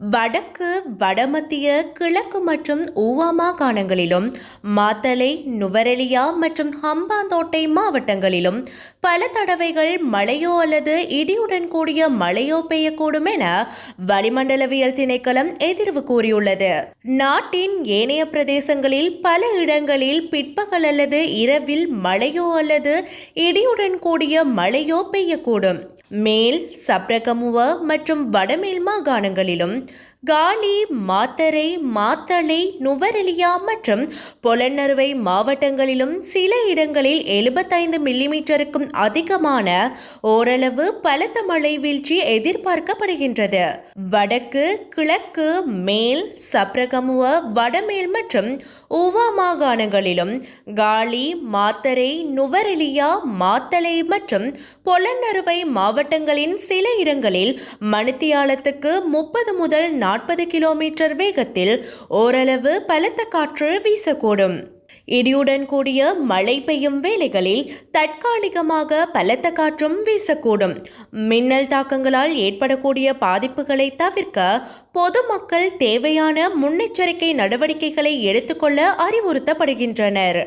வடக்கு வடமத்திய கிழக்கு மற்றும் ஊவா மாகாணங்களிலும் மாத்தளை நுவரெலியா மற்றும் ஹம்பாந்தோட்டை மாவட்டங்களிலும் பல தடவைகள் மழையோ அல்லது இடியுடன் கூடிய மழையோ பெய்யக்கூடும் என வளிமண்டலவியல் திணைக்களம் எதிர்வு கூறியுள்ளது. நாட்டின் ஏனைய பிரதேசங்களில் பல இடங்களில் பிற்பகல் அல்லது இரவில் மழையோ அல்லது இடியுடன் கூடிய மழையோ பெய்யக்கூடும். மேல் சப்ரகமுவ மற்றும் வடமேல் மாகாணங்களிலும் காலி மாத்தரை மாத்தளை நுவரெலியா மற்றும் பொலன்னறுவை மாவட்டங்களிலும் சில இடங்களில் எழுபத்தைந்து மில்லிமீட்டருக்கும் அதிகமான ஓரளவு பலத்த மழை வீழ்ச்சி எதிர்பார்க்கப்படுகின்றது. வடக்கு கிழக்கு மேல் சப்ரகமுவ வடமேல் மற்றும் ஊவா மாகாணங்களிலும் காலி மாத்தரை நுவரெலியா மாத்தளை மற்றும் பொலன்னறுவை மாவட்டங்களின் சில இடங்களில் மணித்தியாலத்துக்கு முப்பது முதல் நாற்பது கிலோமீட்டர் வேகத்தில் ஓரளவு பலத்த காற்று வீசக்கூடும். இடியுடன் கூடிய மழை பெய்யும் வேளைகளில் தற்காலிகமாக பலத்த காற்றும் வீசக்கூடும். மின்னல் தாக்கங்களால் ஏற்படக்கூடிய பாதிப்புகளை தவிர்க்க பொதுமக்கள் தேவையான முன்னெச்சரிக்கை நடவடிக்கைகளை எடுத்துக்கொள்ள அறிவுறுத்தப்படுகின்றனர்.